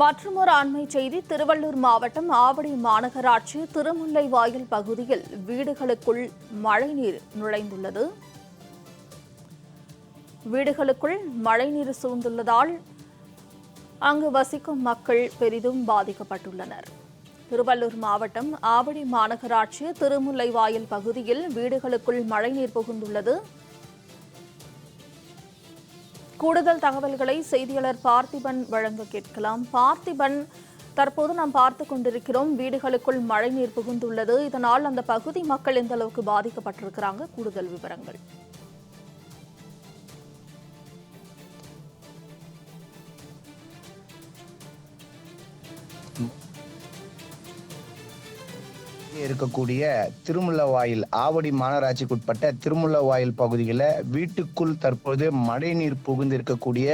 மற்றொரு அண்மை செய்தி திருவள்ளூர் மாவட்டம் ஆவடி மாநகராட்சி திருமுல்லை வாயில் பகுதியில் வீடுகளுக்குள் மழைநீர் நுழைந்துள்ளது. வீடுகளுக்குள் மழைநீர் சூழ்ந்துள்ளதால் அங்கு வசிக்கும் மக்கள் பெரிதும் பாதிக்கப்பட்டுள்ளனர். திருவள்ளூர் மாவட்டம் ஆவடி மாநகராட்சி திருமுல்லை வாயில் பகுதியில் வீடுகளுக்குள் மழைநீர் புகுந்துள்ளது. கூடுதல் தகவல்களை செய்தியாளர் பார்த்திபன் வழங்க கேட்கலாம். பார்த்திபன் தற்போது நாம் பார்த்து கொண்டிருக்கிறோம் வீடுகளுக்குள் மழைநீர் புகுந்துள்ளது. இதனால் அந்த பகுதி மக்கள் எந்த அளவுக்கு பாதிக்கப்பட்டிருக்கிறாங்க? கூடுதல் விவரங்கள். இருக்கக்கூடிய திருமுல்லவாயில் ஆவடி மாநகராட்சிக்குட்பட்ட திருமுல்லவாயில் பகுதியில் வீட்டுக்குள் தற்போது மழைநீர் புகுந்து இருக்கக்கூடிய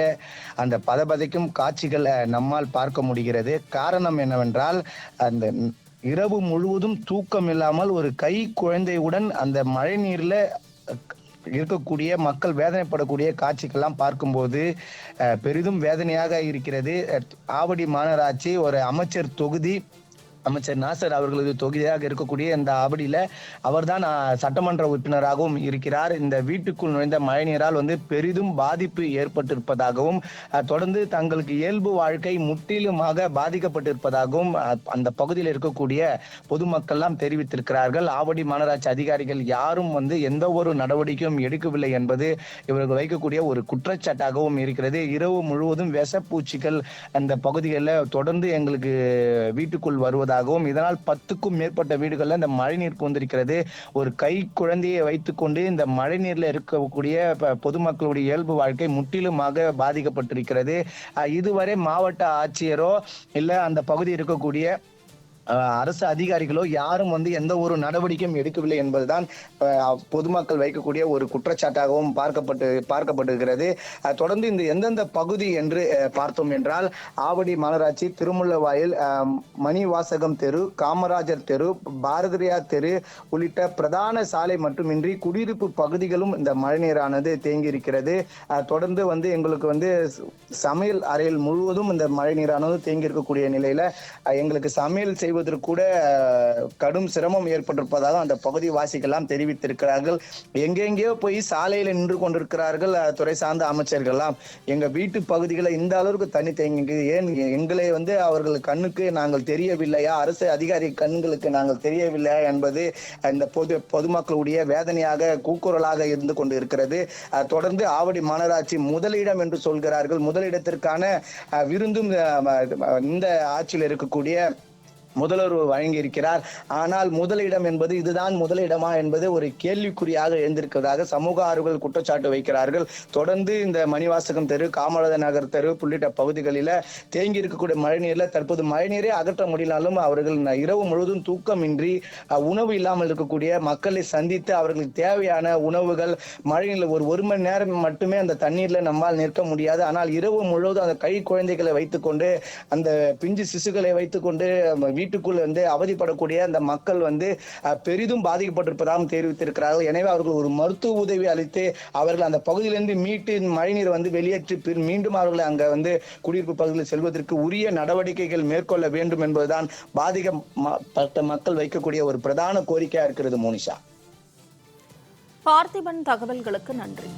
அந்த பதபதைக்கும் காட்சிகளை நம்மால் பார்க்க முடிகிறது. காரணம் என்னவென்றால் அந்த இரவு முழுவதும் தூக்கம் இல்லாமல் ஒரு கை குழந்தையுடன் அந்த மழை நீர்ல இருக்கக்கூடிய மக்கள் வேதனைப்படக்கூடிய காட்சிகள்லாம் பார்க்கும்போது பெரிதும் வேதனையாக இருக்கிறது. ஆவடி மாநகராட்சி ஒரு அமைச்சர் தொகுதி அமைச்சர் நாசர் அவர்களது தொகுதியாக இருக்கக்கூடிய இந்த ஆவடியில் அவர்தான் சட்டமன்ற உறுப்பினராகவும் இருக்கிறார். இந்த வீட்டுக்குள் நுழைந்த மழைநீரால் வந்து பெரிதும் பாதிப்பு ஏற்பட்டிருப்பதாகவும் தொடர்ந்து தங்களுக்கு இயல்பு வாழ்க்கை முற்றிலுமாக பாதிக்கப்பட்டிருப்பதாகவும் அந்த பகுதியில் இருக்கக்கூடிய பொதுமக்கள்லாம் தெரிவித்திருக்கிறார்கள். ஆவடி மாநகராட்சி அதிகாரிகள் யாரும் வந்து எந்த ஒரு நடவடிக்கையும் எடுக்கவில்லை என்பது இவர்கள் வைக்கக்கூடிய ஒரு குற்றச்சாட்டாகவும் இருக்கிறது. இரவு முழுவதும் விஷப்பூச்சிகள் அந்த பகுதிகளில் தொடர்ந்து எங்களுக்கு வீட்டுக்குள் வருவது வருவதாகவும் இதனால் பத்துக்கும் மேற்பட்ட வீடுகளில் இந்த மழைநீர் பூந்திருக்கிறது. ஒரு கை குழந்தையை வைத்துக்கொண்டு இந்த மழைநீரில் இருக்கக்கூடிய பொதுமக்களுடைய இயல்பு வாழ்க்கை முற்றிலுமாக பாதிக்கப்பட்டிருக்கிறது. இதுவரை மாவட்ட ஆட்சியரோ இல்லை அந்த பகுதி இருக்கக்கூடிய அரசு அதிகாரிகளோ யாரும் வந்து எந்த ஒரு நடவடிக்கையும் எடுக்கவில்லை என்பதுதான் பொதுமக்கள் வைக்கக்கூடிய ஒரு குற்றச்சாட்டாகவும் பார்க்கப்பட்டு பார்க்கப்படுகிறது தொடர்ந்து இந்த எந்தெந்த பகுதி என்று பார்த்தோம் என்றால் ஆவடி மாநகராட்சி திருமுல்லவாயில் மணிவாசகம் தெரு காமராஜர் தெரு பாரதியார் தெரு உள்ளிட்ட பிரதான சாலை மட்டுமின்றி குடியிருப்பு பகுதிகளும் இந்த மழைநீரானது தேங்கி இருக்கிறது தொடர்ந்து வந்து எங்களுக்கு வந்து சமையல் அறையில் முழுவதும் இந்த மழைநீரானது தேங்கி இருக்கக்கூடிய நிலையில எங்களுக்கு சமையல் செய்வதற்கு கூட கடும் சிரமம் ஏற்பட்டிருப்பதாக அந்த பகுதி வாசிகள்லாம் தெரிவித்திருக்கிறார்கள். எங்கெங்கேயோ போய் சாலையில நின்று கொண்டிருக்கிறார்கள் துறை சார்ந்த அமைச்சர்கள்லாம். எங்க வீட்டு பகுதிகளை இந்த அளவுக்கு தண்ணி தேங்கி ஏன் எங்களை வந்து அவர்கள் கண்ணுக்கு நாங்கள் தெரியவில்லையா? அரசு அதிகாரி கண்களுக்கு நாங்கள் தெரியவில்லையா என்பது இந்த பொது பொதுமக்களுடைய வேதனையாக கூக்குரலாக இருந்து கொண்டு இருக்கிறது தொடர்ந்து ஆவடி மாநகராட்சி முதலிடம் என்று சொல்கிறார்கள். முதலிடத்திற்கான விருந்தும் இந்த ஆட்சியில் இருக்கக்கூடிய முதல்வர் வழங்கி இருக்கிறார் ஆனால் முதலிடம் என்பது இதுதான் முதலிடமா என்பது ஒரு கேள்விக்குறியாக எழுந்திருக்கிறதாக சமூக ஆர்வலர்கள் குற்றச்சாட்டு வைக்கிறார்கள். தொடர்ந்து இந்த மணிவாசகம் தெரு காமராஜர் நகர் தெரு உள்ளிட்ட பகுதிகளில தேங்கி இருக்கக்கூடிய மழைநீர்ல தற்போது மழைநீரை அகற்ற முடியலாலும் அவர்கள் இரவு முழுவதும் தூக்கமின்றி உணவு இல்லாமல் இருக்கக்கூடிய மக்களை சந்தித்து அவர்களுக்கு தேவையான உணவுகள் மழைநீர்ல ஒரு ஒரு மணி நேரம் மட்டுமே அந்த தண்ணீர்ல நம்மால் நிற்க முடியாது. ஆனால் இரவு முழுவதும் அந்த கை குழந்தைகளை வைத்துக்கொண்டு அந்த பிஞ்சு சிசுகளை வைத்துக்கொண்டு வீட்டுக்குள் வந்து அவதிப்படக்கூடிய அந்த மக்கள் வந்து பெரிதும் பாதிக்கப்பட்டிருப்பதாகவும் தெரிவித்திருக்கிறார்கள். எனவே அவர்கள் ஒரு மருத்துவ உதவி அளித்து அவர்கள் அந்த பகுதியிலிருந்து மீட்டு மழைநீர் வந்து வெளியேற்றி பின் மீண்டும் அவர்களை அங்க வந்து குடியிருப்பு பகுதியில் செல்வதற்கு உரிய நடவடிக்கைகள் மேற்கொள்ள வேண்டும் என்பதுதான் பாதிக்கப்பட்ட மக்கள் வைக்கக்கூடிய ஒரு பிரதான கோரிக்கையா இருக்கிறது மோனிஷா. பார்த்திபன் தகவல்களுக்கு நன்றி.